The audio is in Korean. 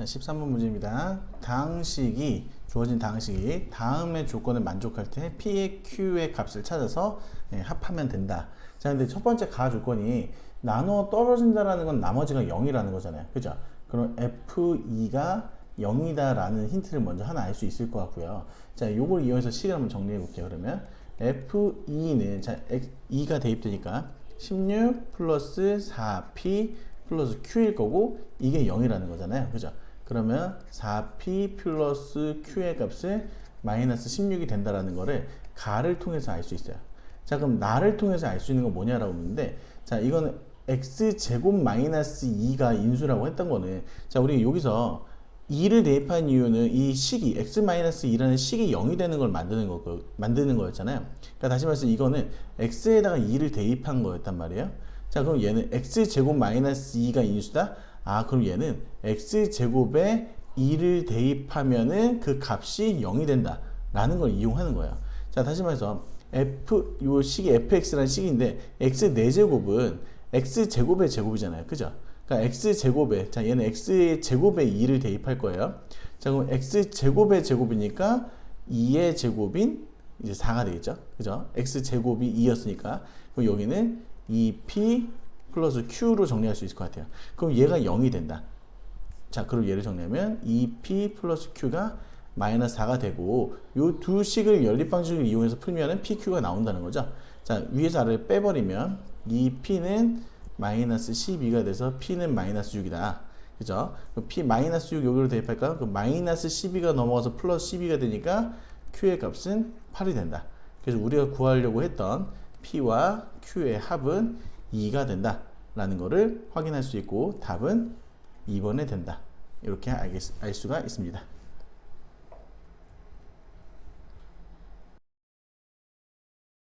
자, 13번 문제입니다. 당식이 주어진 당식이 다음의 조건을 만족할 때 P의 Q의 값을 찾아서 예, 합하면 된다. 자, 근데 첫 번째 가 조건이 나누어 떨어진다라는 건 나머지가 0이라는 거잖아요. 그죠? 그럼 F2가 0이다라는 힌트를 먼저 하나 알 수 있을 것 같고요. 자, 요걸 이용해서 식을 한번 정리해 볼게요. 그러면 F2는 자, 2가 대입되니까 16 플러스 4P 플러스 Q일 거고 이게 0이라는 거잖아요. 그죠? 그러면 4P 플러스 Q의 값을 마이너스 16이 된다라는 거를 가를 통해서 알 수 있어요. 자, 그럼 나를 통해서 알 수 있는 건 뭐냐라고 묻는데 자, 이거는 x 제곱 마이너스 2가 인수라고 했던 거는 자, 우리 여기서 2를 대입한 이유는 이 식이 x-2라는 식이 0이 되는 걸 만드는 거 만드는 거였잖아요. 그러니까 다시 말해서 이거는 x에다가 2를 대입한 거였단 말이에요. 자, 그럼 얘는 x 제곱 마이너스 2가 인수다. 아, 그럼 얘는 x 제곱에 2를 대입하면은 그 값이 0이 된다 라는 걸 이용하는 거예요. 자, 다시 말해서 f 요 식이 fx라는 식인데 x 4제곱은 x 제곱의 제곱이잖아요. 그죠? 그러니까 x 제곱에 자 얘는 x의 제곱에 2를 대입할 거예요. 자 그럼 x 제곱의 제곱이니까 2의 제곱인 이제 4가 되겠죠. 그죠? x 제곱이 2였으니까 그럼 여기는 2p 플러스 q로 정리할 수 있을 것 같아요. 그럼 얘가 0이 된다. 자, 그럼 얘를 정리하면 2p 플러스 q가 마이너스 4가 되고 요 두 식을 연립 방식을 이용해서 풀면은 pq가 나온다는 거죠. 자, 위에서 아래를 빼버리면 2p는 마이너스 12가 돼서 p는 마이너스 6이다. 그죠? p 마이너스 6 여기로 대입할까? 그 마이너스 12가 넘어가서 플러스 12가 되니까 q의 값은 8이 된다. 그래서 우리가 구하려고 했던 p와 q의 합은 2가 된다. 라는 거를 확인할 수 있고 답은 2번에 된다. 이렇게 알 수가 있습니다.